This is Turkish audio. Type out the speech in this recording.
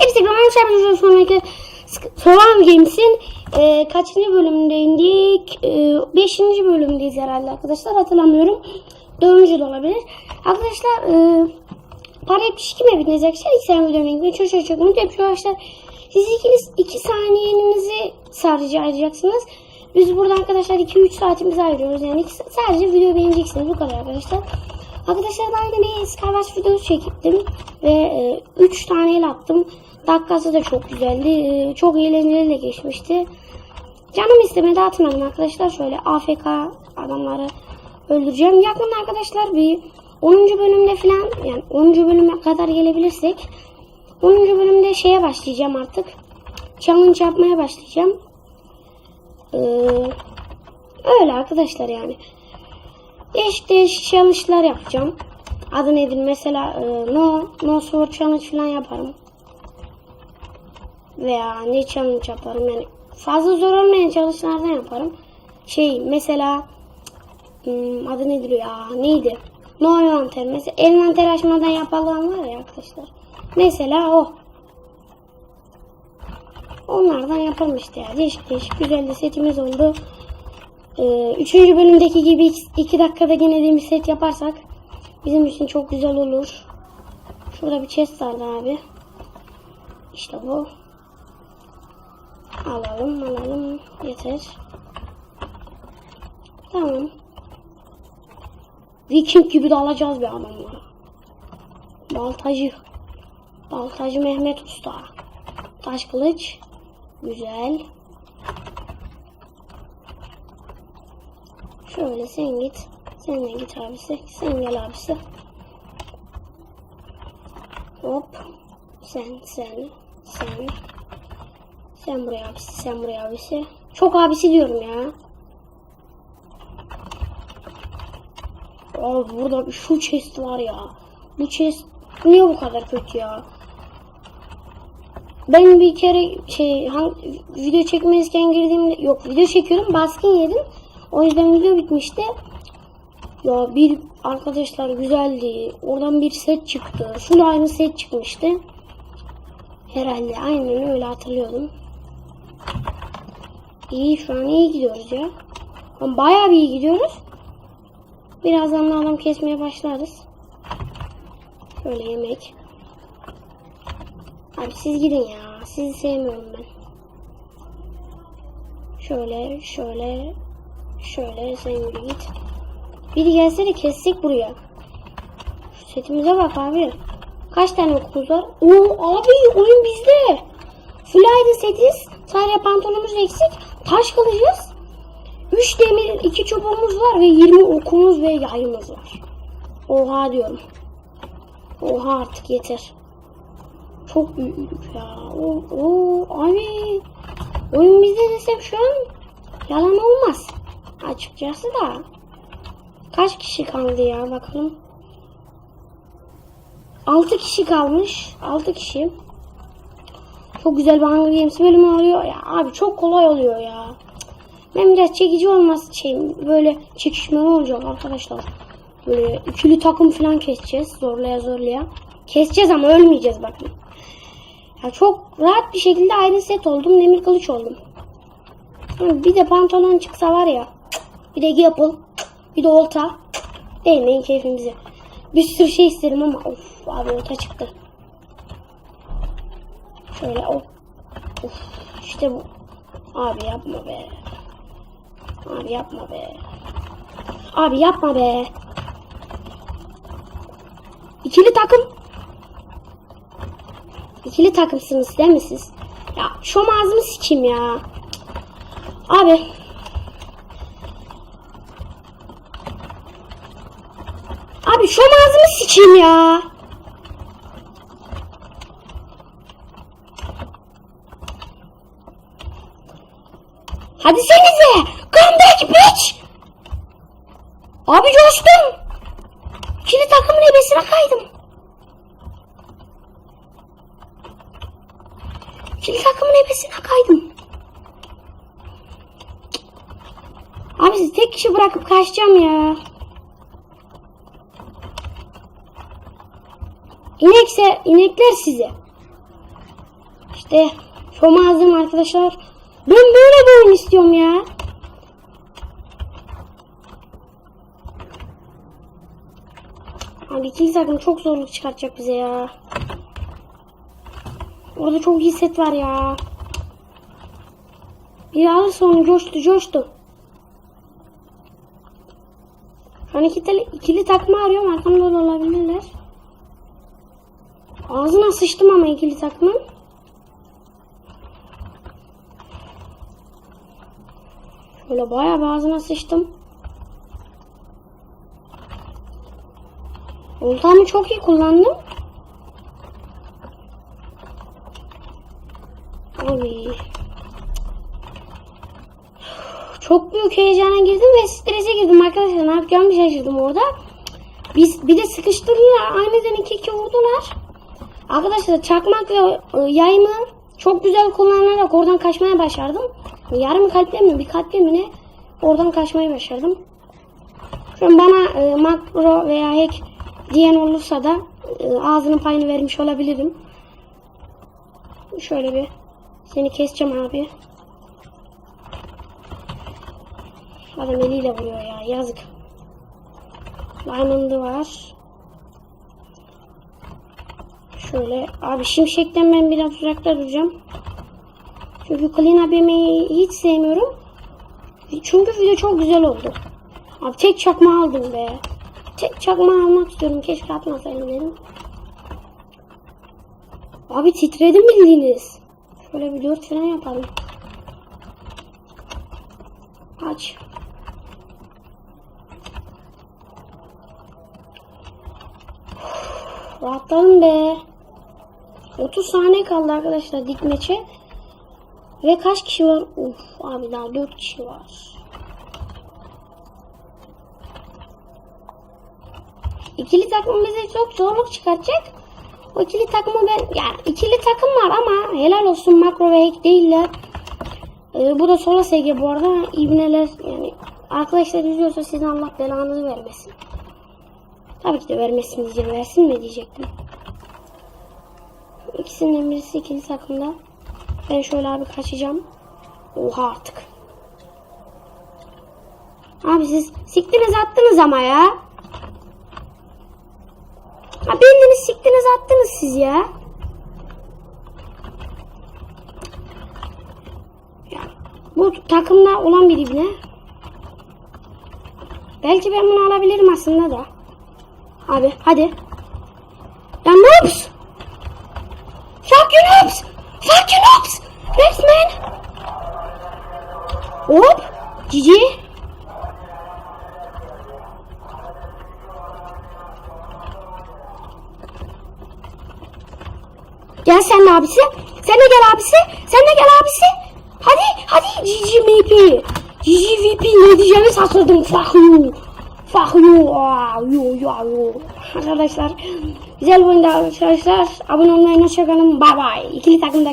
Hepsi Roman Şarjı sonraki Solan Games'in e, kaçıncı bölümündeydik? E, beşinci bölümdeyiz herhalde arkadaşlar. Hatırlamıyorum. Dördüncü de olabilir. Arkadaşlar e, parayı pişkime bitmeyecek arkadaşlar. İlk sen videomu ekleyin. Çok çok çok mutlu yapıyor arkadaşlar. Siz ikiniz iki saniyenizi sadece ayıracaksınız. Biz burada arkadaşlar 2-3 saatimizi ayırıyoruz. Yani sadece video beğeneceksiniz. Bu kadar arkadaşlar. Arkadaşlar ben de bir Skywars videosu çektim. Ve 3 tane el attım. Dakikası da çok güzeldi. E, çok eğlenceli de geçmişti. Canım istemedi atmadım arkadaşlar. Şöyle AFK adamları öldüreceğim. Yakında arkadaşlar bir 10. bölümde falan yani 10. bölüme kadar gelebilirsek 10. bölümde şeye başlayacağım artık. Challenge yapmaya başlayacağım. Ee, öyle arkadaşlar yani. Değişik değişik challenge'lar yapacağım. Adı nedir mesela e, no, no sword challenge falan yaparım. Veya ne challenge yaparım yani fazla zor olmayan challenge'lardan yaparım. Şey mesela hmm, adı nedir ya neydi? No envanter mesela envanter açmadan yapılan var ya arkadaşlar. Mesela o. Onlardan yapalım işte ya. Değişik değişik güzel de setimiz oldu. Ee, üçüncü bölümdeki gibi iki, iki dakikada denediğimiz set yaparsak bizim için çok güzel olur. Şurada bir chest vardı abi. İşte bu. Alalım alalım. Yeter. Tamam. Viking gibi de alacağız bir adamları. Baltacı. Baltacı Mehmet Usta. Taş kılıç. Güzel. Şöyle sen git. Sen git abisi. Sen gel abisi. Hop. Sen, sen, sen. Sen buraya abisi, sen buraya abisi. Çok abisi diyorum ya. Abi burada şu chest var ya. Bu chest niye bu kadar kötü ya? Ben bir kere şey hangi, video çekmezken girdiğimde yok video çekiyorum baskın yedim. O yüzden video bitmişti. Ya bir arkadaşlar güzeldi. Oradan bir set çıktı. Şuna aynı set çıkmıştı. Herhalde aynen öyle hatırlıyordum. İyi şu an iyi gidiyoruz ya. Ama bayağı bir iyi gidiyoruz. Birazdan da adam kesmeye başlarız. Şöyle yemek. Abi siz gidin ya. Sizi sevmiyorum ben. Şöyle, şöyle, şöyle sen yürü git. Biri gelse de kessek buraya. Şu setimize bak abi. Kaç tane okumuz var? Oo abi oyun bizde. Ayrı setiz. Sadece pantolonumuz eksik. Taş kılıcız. 3 demir, 2 çubuğumuz var ve 20 okumuz ve yayımız var. Oha diyorum. Oha artık yeter. Çok büyük ya. Oo, oo, abi. Oyun bizde desem şu an yalan olmaz. Açıkçası da. Kaç kişi kaldı ya bakalım. 6 kişi kalmış. 6 kişi. Çok güzel bir Hunger Games bölümü oluyor. Ya abi çok kolay oluyor ya. Ben biraz çekici olmaz şey böyle çekişmeli olacak arkadaşlar. Böyle ikili takım falan keseceğiz zorlaya zorlaya. Keseceğiz ama ölmeyeceğiz bakın. Ya çok rahat bir şekilde aynı set oldum. Demir kılıç oldum. Bir de pantolon çıksa var ya. Bir de yapıl. Bir de olta. Değmeyin keyfimize. Bir sürü şey isterim ama of abi olta çıktı. Şöyle of. Of işte bu. Abi yapma be. Abi yapma be. Abi yapma be. İkili takım. İkili takımsınız değil mi siz? Ya şu ağzımı sikeyim ya. Abi. Abi şu ağzımı sikeyim ya. Hadi senize. Comeback bitch. Abi coştum. İkili takımın ebesine kaydım. İkili takımın ebesine kaydım. Abi siz tek kişi bırakıp kaçacağım ya. İnekse inekler size. İşte şoma hazırım arkadaşlar. Ben böyle istiyorum ya. Abi ikili takım çok zorluk çıkartacak bize ya. Orada çok iyi set var ya. Bir alırsa onu coştu coştu. Şu an iki tele, ikili takma arıyorum. Arkamda da olabilirler. Ağzına sıçtım ama ikili takımın. Şöyle bayağı ağzına sıçtım. Oltamı çok iyi kullandım. Abi. Çok büyük heyecana girdim ve strese girdim arkadaşlar. Ne yapacağımı şaşırdım orada. Biz bir de sıkıştırdılar. Aniden iki iki vurdular. Arkadaşlar çakmak ve e, yayımı çok güzel kullanarak oradan kaçmaya başardım. Yarım kalple mi bir kalple mi ne oradan kaçmayı başardım. Şu an bana e, makro veya hack diyen olursa da e, ağzının payını vermiş olabilirim. Şöyle bir seni keseceğim abi. Adam eliyle vuruyor ya yazık. Diamond'ı var. Şöyle abi şimşekten ben biraz uzakta duracağım. Çünkü clean up hiç sevmiyorum. Çünkü video çok güzel oldu. Abi tek çakma aldım be. Tek çakma almak istiyorum. Keşke atmasaydım dedim. Abi titredim bildiğiniz. Şöyle bir dört falan yapalım. Aç. Rahatladım be. 30 saniye kaldı arkadaşlar dikmeçe. Ve kaç kişi var? Uf abi daha 4 kişi var. İkili takım bize çok zorluk çıkartacak. O ikili takımı ben ya ikili takım var ama helal olsun makro ve hack değiller. Ee, bu da sola SG bu arada ibneler yani arkadaşlar izliyorsa sizin Allah belanızı vermesin. Tabii ki de vermesin diyeceğim. Versin mi diyecektim. İkisinden birisi ikili takımda. Ben şöyle abi kaçacağım. Oha artık. Abi siz siktiniz attınız ama ya. Ha bendiniz siktiniz attınız siz ya. Bu takımda olan bir ibne. Belki ben bunu alabilirim aslında da. Abi hadi. Ya. Fuck you you noobs. Resmen. Hop. Cici. Gel sen de abisi. Sen de gel abisi. Sen de gel abisi. Hadi hadi Cici MP. Cici VP ne diyeceğimi şaşırdım. Fuck you. Fuck you. Aa, yo yo yo. Arkadaşlar জেল আলবেন দা সরাস আবু নন্দ এনে সেখানে বাবাই ইখিলি তাকুন দা